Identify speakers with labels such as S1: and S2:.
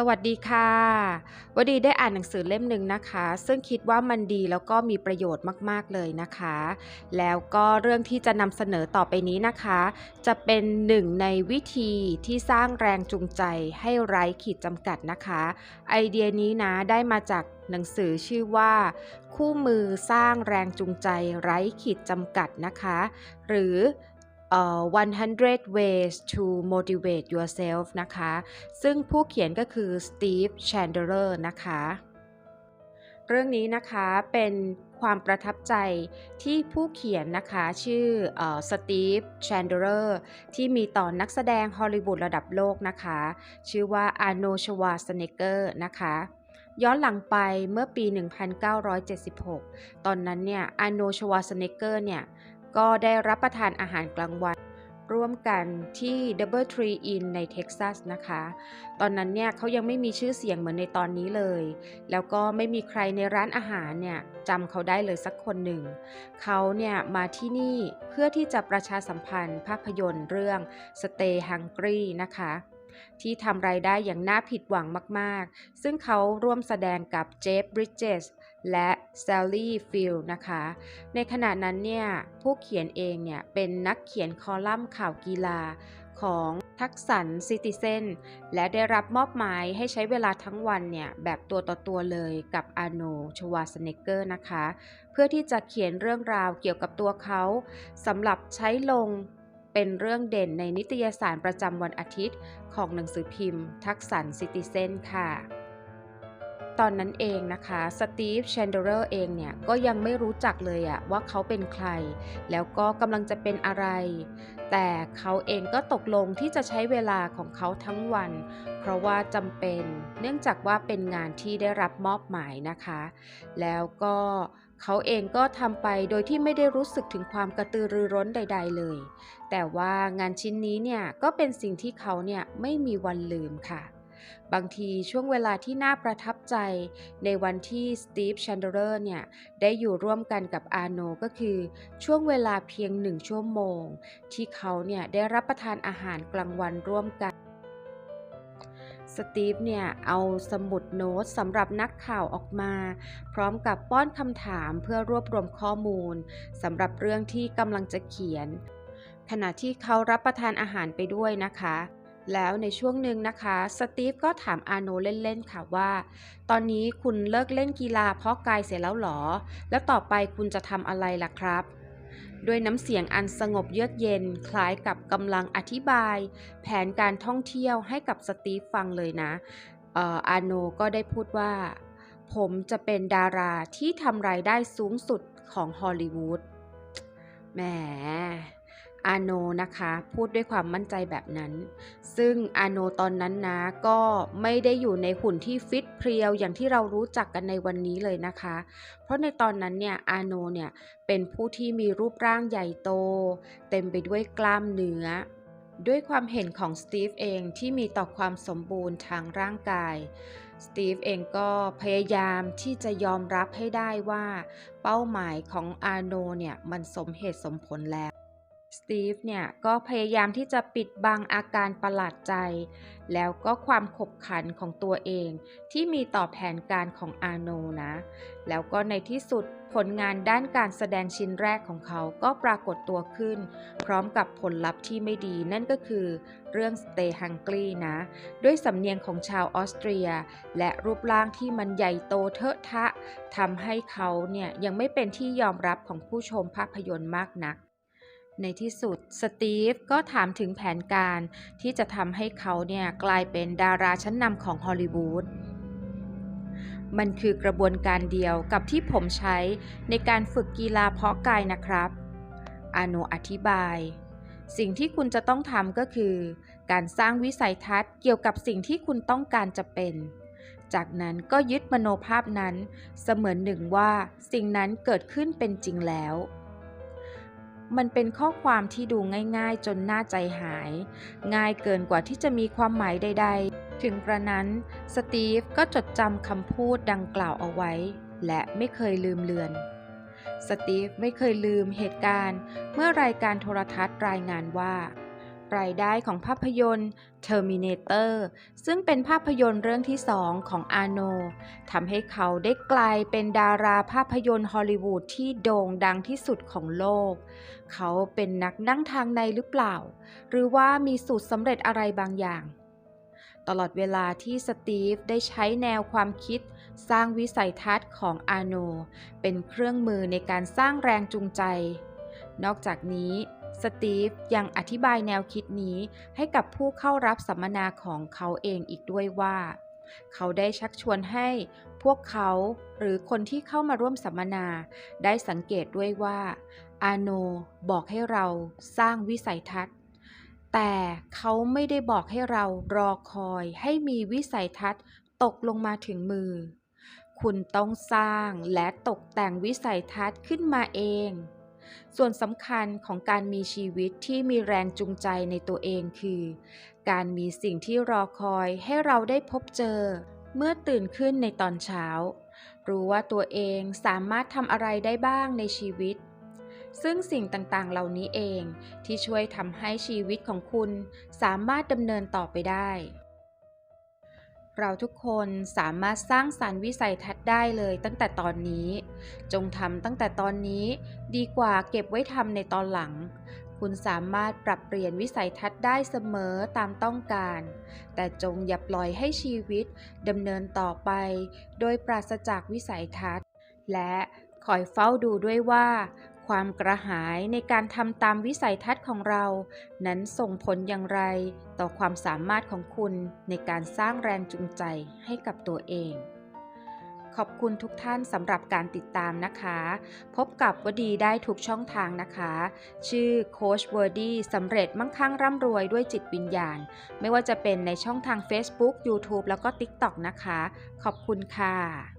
S1: สวัสดีค่ะวดีได้อ่านหนังสือเล่มหนึ่งนะคะ ซึ่งคิดว่ามันดีแล้วก็มีประโยชน์มาก ๆ เลยนะคะ แล้วก็เรื่องที่จะนำเสนอต่อไปนี้นะคะ จะเป็นหนึ่งในวิธีที่สร้างแรงจูงใจให้ไร้ขีดจำกัดนะคะ ไอเดียนี้นะได้มาจากหนังสือชื่อว่า คู่มือสร้างแรงจูงใจไร้ขีดจำกัดนะคะ หรือเอ่อ 100 ways to motivate yourself นะคะ ซึ่งผู้เขียนก็คือ Steve Chandler นะคะ เรื่องนี้นะคะเป็นความประทับใจที่ผู้เขียนนะคะชื่อสตีฟแชนเดอร์ที่มีต่อนนักแสดงฮอลลีวูดระดับโลกนะคะ ชื่อว่าอาโนชวาสเนเกอร์นะคะย้อนหลังไปเมื่อปี 1976 ตอนนั้นเนี่ยอาโนชวาสเนเกอร์เนี่ย ก็ได้รับประทานอาหารกลางวัน ร่วมกันที่ Double Tree Inn ในเท็กซัสนะคะ ตอนนั้นเนี่ยเขายังไม่มีชื่อเสียงเหมือนในตอนนี้เลย แล้วก็ไม่มีใครในร้านอาหารเนี่ยจำเขาได้เลยสักคนหนึ่ง เขาเนี่ยมาที่นี่เพื่อที่จะประชาสัมพันธ์ภาพยนตร์เรื่อง Stay Hungry นะคะ ที่ทำรายได้อย่างน่าผิดหวังมากๆ ซึ่งเขาร่วมแสดงกับเจฟบริดเจสและแซลลี่ฟิลนะคะ ในขณะนั้นเนี่ย ผู้เขียนเองเนี่ย เป็นนักเขียนคอลัมน์ข่าวกีฬาของทักสันซิติเซนและได้รับมอบหมายให้ใช้เวลาทั้งวันเนี่ย แบบตัวต่อตัวเลยกับอาโนชวาสเนเกอร์นะคะ เพื่อที่จะเขียนเรื่องราวเกี่ยวกับตัวเขาสำหรับใช้ลง เป็นเรื่องเด่นในนิตยสารประจำวันอาทิตย์ ของหนังสือพิมพ์ ทักสันซิติเซนค่ะ ตอนนั้นเองนะคะสตีฟแชนเดอร์เองเนี่ย ก็ยังไม่รู้จักเลยอะว่าเขาเป็นใคร แล้วก็กำลังจะเป็นอะไร แต่เขาเองก็ตกลงที่จะใช้เวลาของเขาทั้งวัน เพราะว่าจำเป็น เนื่องจากว่าเป็นงานที่ได้รับมอบหมายนะคะ แล้วก็เเขาเองก็ทำไปโดยที่ไม่ได้รู้สึกถึงความกระตือรือร้นใด ๆ เลย แต่ว่างานชิ้นนี้เนี่ยก็เป็นสิ่งที่เขาเนี่ยไม่มีวันลืมค่ะ บางทีช่วงเวลาที่น่าประทับใจ ในวันที่สตีฟชันเดอร์เนี่ยได้อยู่ร่วมกันกับอาโนก็คือ ช่วงเวลาเพียงหนึ่งชั่วโมง ที่เขาเนี่ยได้รับประทานอาหารกลางวันร่วมกัน สตีฟเนี่ยเอาสมุดโน้ตสำหรับนักข่าวออกมา พร้อมกับป้อนคำถามเพื่อรวบรวมข้อมูลสำหรับเรื่องที่กำลังจะเขียน ขณะที่เขารับประทานอาหารไปด้วยนะคะ แล้วในช่วงหนึ่งนะคะ สตีฟก็ถามอาโนเล่นๆค่ะว่า ตอนนี้คุณเลิกเล่นกีฬาเพราะกายเสร็จแล้วหรอ แล้วต่อไปคุณจะทำอะไรล่ะครับ ด้วยน้ำเสียงอันสงบเยือกเย็นคล้ายกับกำลังอธิบาย แผนการท่องเที่ยวให้กับสตีฟฟังเลยนะอาโนก็ได้พูดว่า ผมจะเป็นดาราที่ทำรายได้สูงสุดของฮอลลีวูดแหม อาโนนะคะ พูดด้วยความมั่นใจแบบนั้น ซึ่งอาโนตอนนั้นนะก็ไม่ได้อยู่ในหุ่นที่ฟิตเพรียวอย่างที่เรารู้จักกันในวันนี้เลยนะคะ เพราะในตอนนั้นเนี่ยอาโนเนี่ยเป็นผู้ที่มีรูปร่างใหญ่โต เต็มไปด้วยกล้ามเนื้อด้วยความเห็นของสตีฟเองที่มีต่อความสมบูรณ์ทางร่างกาย สตีฟเองก็พยายามที่จะยอมรับให้ได้ว่า เป้าหมายของอาโนเนี่ยมันสมเหตุสมผลแล้ว สตีฟเนี่ยก็พยายามที่จะปิดบังอาการประหลาดใจ แล้วก็ความขบขันของตัวเองที่มีต่อแผนการของอาโนนะ แล้วก็ในที่สุดผลงานด้านการแสดงชิ้นแรกของเขาก็ปรากฏตัวขึ้น พร้อมกับผลลัพธ์ที่ไม่ดีนั่นก็คือเรื่อง Stay Hungry นะ ด้วยสำเนียงของชาวออสเตรีย และรูปร่างที่มันใหญ่โตเทอะทะทำให้เขาเนี่ยยังไม่เป็นที่ยอมรับของผู้ชมภาพยนตร์มากนัก ในที่สุดสตีฟก็ถามถึงแผนการที่จะทำให้เขาเนี่ยกลายเป็นดาราชั้นนำของฮอลลีวูดมันคือกระบวนการเดียวกับที่ผมใช้ในการฝึกกีฬาเพาะกายนะครับ อาโนอธิบาย สิ่งที่คุณจะต้องทำก็คือ การสร้างวิสัยทัศน์เกี่ยวกับสิ่งที่คุณต้องการจะเป็น จากนั้นก็ยึดมโนภาพนั้น เสมือนหนึ่งว่าสิ่งนั้นเกิดขึ้นเป็นจริงแล้ว มันเป็นข้อความที่ดูง่ายๆ จนน่าใจหาย ง่ายเกินกว่าที่จะมีความหมายใดๆ ถึงกระนั้นสตีฟก็จดจำคำพูดดังกล่าวเอาไว้ และไม่เคยลืมเลือนสตีฟไม่เคยลืมเหตุการณ์ เมื่อรายการโทรทัศน์รายงานว่า รายได้ของภาพยนตร์ Terminator ซึ่งเป็นภาพยนตร์เรื่องที่สองของอาโนทำให้เขาได้กลายเป็นดาราภาพยนตร์ฮอลลีวูดที่โด่งดังที่สุดของโลก เขาเป็นนักนั่งทางในหรือเปล่า หรือว่ามีสูตรสำเร็จอะไรบางอย่าง ตลอดเวลาที่สตีฟได้ใช้แนวความคิดสร้างวิสัยทัศน์ของอาโน เป็นเครื่องมือในการสร้างแรงจูงใจ นอกจากนี้ สตีฟยังอธิบายแนวคิดนี้ให้กับผู้เข้ารับสัมมนาของเขาเองอีกด้วยว่า เขาได้ชักชวนให้พวกเขาหรือคนที่เข้ามาร่วมสัมมนา ได้สังเกตด้วยว่า อาโนบอกให้เราสร้างวิสัยทัศน์ แต่เขาไม่ได้บอกให้เรารอคอยให้มีวิสัยทัศน์ตกลงมาถึงมือ คุณต้องสร้างและตกแต่งวิสัยทัศน์ขึ้นมาเอง ส่วนสำคัญของการมีชีวิตที่มีแรงจูงใจในตัวเองคือ การมีสิ่งที่รอคอยให้เราได้พบเจอ เมื่อตื่นขึ้นในตอนเช้า รู้ว่าตัวเองสามารถทำอะไรได้บ้างในชีวิต ซึ่งสิ่งต่างๆ เหล่านี้เองที่ช่วยทำให้ชีวิตของคุณสามารถดำเนินต่อไปได้ เราทุกคนสามารถสร้างสรรค์วิสัยทัศน์ได้เลยตั้งแต่ตอนนี้ จงทำตั้งแต่ตอนนี้ดีกว่าเก็บไว้ทำในตอนหลัง คุณสามารถปรับเปลี่ยนวิสัยทัศน์ได้เสมอตามต้องการ แต่จงอย่าปล่อยให้ชีวิตดำเนินต่อไป โดยปราศจากวิสัยทัศน์ และคอยเฝ้าดูด้วยว่า ความกระหายในการทำตามวิสัยทัศน์ของเรา นั้นส่งผลอย่างไรต่อความสามารถของคุณในการสร้างแรงจูงใจให้กับตัวเอง ขอบคุณทุกท่านสำหรับการติดตามนะคะ พบกับวดีได้ทุกช่องทางนะคะ ชื่อโคชเวอร์ดี้สำเร็จมั่งคั่งร่ำรวยด้วยจิตวิญญาณ ไม่ว่าจะเป็นในช่องทาง Facebook YouTube แล้วก็ TikTok นะคะ ขอบคุณค่ะ